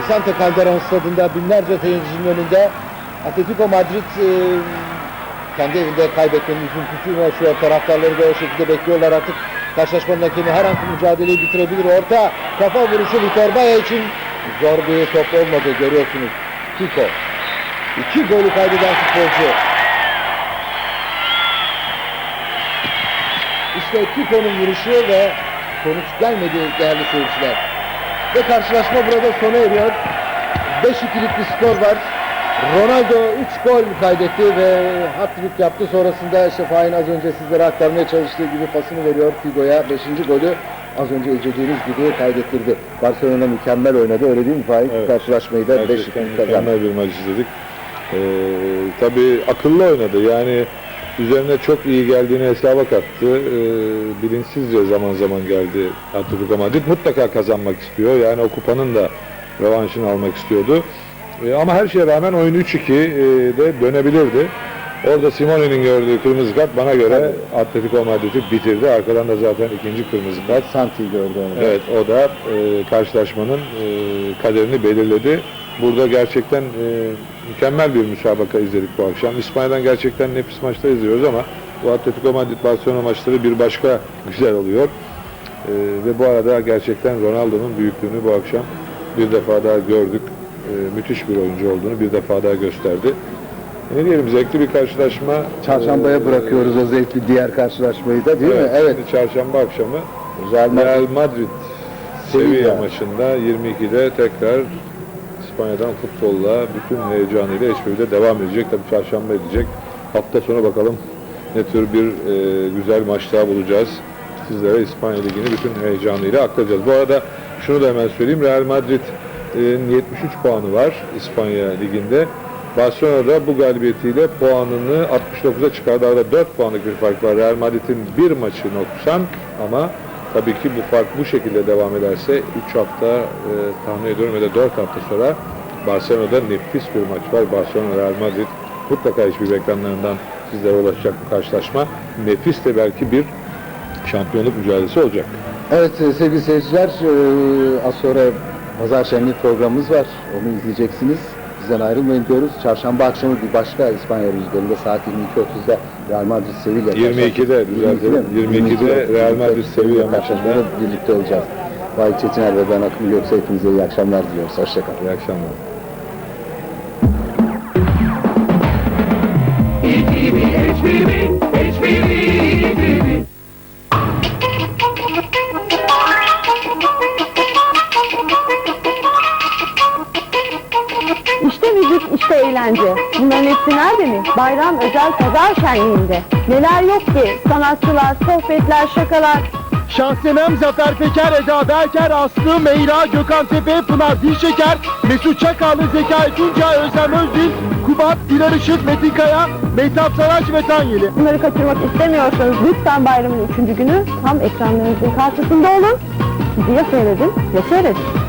Vicente Calderon stadında binlerce seyircinin önünde Atletico Madrid e, kendi evinde kaybetmenin üzüntüsünü yaşıyor. Taraftarları da o şekilde bekliyorlar artık. Karşılaşmanın hakemi her an mücadeleyi bitirebilir. Orta kafa vuruşu Vitor Baya için zor bir top olmadı görüyorsunuz. Kiko. İki golü kaydeden futbolcu. İşte Kiko'nun vuruşu ve sonuç gelmedi değerli seyirciler. Ve karşılaşma burada sona eriyor. 5-2'lik bir skor var. Ronaldo 3 gol kaydetti ve hat-trick yaptı. Sonrasında işte Fahin az önce sizlere aktarmaya çalıştığı gibi pasını veriyor Figo'ya. 5. golü az önce izlediğiniz gibi kaydettirdi. Barcelona mükemmel oynadı öyle değil mi Fahin? Evet. Karşılaşmayı da 5 Gerçekten kazandı. mükemmel bir maç izledik. Ee, tabii akıllı oynadı. Yani üzerine çok iyi geldiğini hesaba kattı. Ee, bilinçsizce zaman zaman geldi Atletico Madrid. Mutlaka kazanmak istiyor. Yani o kupanın da revanşını almak istiyordu. Ee, ama her şeye rağmen oyun 3-2 e, de dönebilirdi. Orada Simone'nin gördüğü kırmızı kart bana göre Atletico Madrid'i bitirdi. Arkadan da zaten ikinci kırmızı kart. Santi gördü onu. Evet o da e, karşılaşmanın e, kaderini belirledi. Burada gerçekten e, mükemmel bir müsabaka izledik bu akşam. İspanya'dan gerçekten nefis maçlar izliyoruz ama bu Atletico Madrid Barcelona maçları bir başka güzel oluyor. E, ve bu arada gerçekten Ronaldo'nun büyüklüğünü bu akşam bir defa daha gördük. E, müthiş bir oyuncu olduğunu bir defa daha gösterdi. Ne diyelim zevkli bir karşılaşma. Çarşambaya E, bırakıyoruz o zevkli diğer karşılaşmayı da değil mi? Evet. Çarşamba akşamı Real Madrid. Sevilla maçında 22'de tekrar İspanya'dan futbolla bütün heyecanıyla HPV'de devam edecek. Tabii çarşamba edecek. Hafta sonu bakalım ne tür bir e, güzel maç daha bulacağız. Sizlere İspanya Ligi'ni bütün heyecanıyla aktaracağız. Bu arada şunu da hemen söyleyeyim. Real Madrid'in 73 puanı var İspanya Ligi'nde. Barcelona'da bu galibiyetiyle puanını 69'a çıkardı. Arada 4 puanlık bir fark var. Real Madrid'in bir maçı noksan ama tabii ki bu fark bu şekilde devam ederse 3 hafta e, tahmin ediyorum ya da 4 hafta sonra Barcelona'da nefis bir maç var. Barcelona Real Madrid mutlaka hiçbir ekranlarından sizlere ulaşacak bu karşılaşma. Nefis de belki bir şampiyonluk mücadelesi olacak. Evet e, sevgili seyirciler e, az sonra Pazar Şenliği programımız var. Onu izleyeceksiniz. Bizden ayrılmayın diyoruz. Çarşamba akşamı bir başka İspanya rüzgarında saat 22.30'da Real Madrid Sevilla 22'de düzeltelim. 22'de Real Madrid Sevilla karşılaşmada birlikte olacağız. Vahit Çetiner ve ben Akın Göksu hepinize iyi akşamlar diliyoruz. Hoşçakalın. İyi akşamlar. Eğlence. Bunların hepsi nerede mi? Bayram özel pazar şenliğinde. Neler yok ki? Sanatçılar, sohbetler, şakalar. Şahsenem, Zafer Peker, Eda Berker, Aslı, Meyra, Gökhan Tepe, Pınar Dilşeker, Mesut Çakallı, Zekai Tunca, Özlem Özdil, Kubat, Dilar Işık, Metin Kaya, Mehtap Saraç ve Tanyeli. Bunları kaçırmak istemiyorsanız lütfen bayramın üçüncü günü tam ekranlarınızın karşısında olun. Bizi ya seyredin ya seyredin.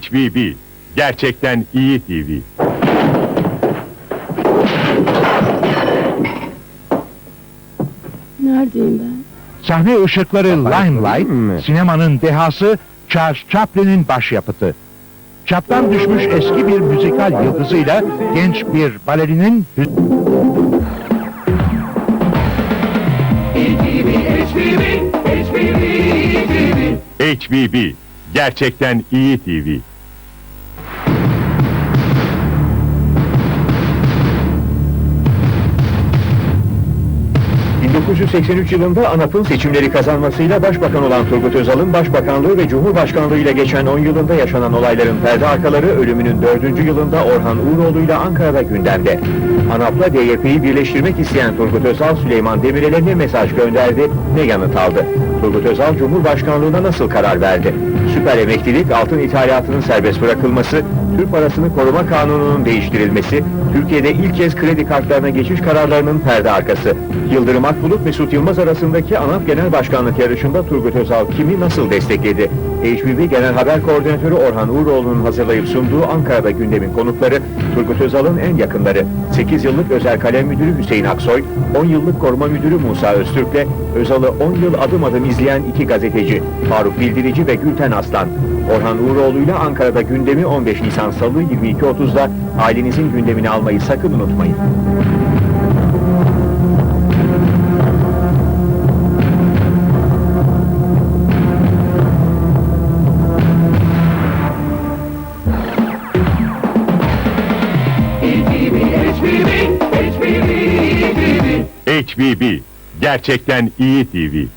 HBB gerçekten iyi TV. Neredeyim ben? Sahne ışıkları Limelight, sinemanın dehası Charles Chaplin'in başyapıtı. Çaptan düşmüş eski bir müzikal yıldızıyla genç bir balerinin hü- HPV, HPV, HPV. HBB gerçekten iyi TV. 1983 yılında ANAP'ın seçimleri kazanmasıyla başbakan olan Turgut Özal'ın başbakanlığı ve cumhurbaşkanlığı ile geçen 10 yılında yaşanan olayların perde arkaları ölümünün 4. yılında Orhan Uğuroğlu ile Ankara'da gündemde. ANAP'la DYP'yi birleştirmek isteyen Turgut Özal Süleyman Demirel'e ne mesaj gönderdi, ne yanıt aldı? Turgut Özal Cumhurbaşkanlığına nasıl karar verdi? Süper emeklilik, altın ithalatının serbest bırakılması, Türk parasını koruma kanununun değiştirilmesi, Türkiye'de ilk kez kredi kartlarına geçiş kararlarının perde arkası. Yıldırım Akbulut Mesut Yılmaz arasındaki ANAP Genel Başkanlık yarışında Turgut Özal kimi nasıl destekledi? HBB Genel Haber Koordinatörü Orhan Uğuroğlu'nun hazırlayıp sunduğu Ankara'da gündemin konukları Turgut Özal'ın en yakınları 8 yıllık özel kalem müdürü Hüseyin Aksoy, 10 yıllık koruma müdürü Musa Öztürk'le Özal'ı 10 yıl adım adım izleyen iki gazeteci Faruk Bildirici ve Gülten Aslan. Orhan Uğuroğlu ile Ankara'da gündemi 15 Nisan Salı 22.30'da ailenizin gündemini almayı sakın unutmayın. HBB, gerçekten iyi TV.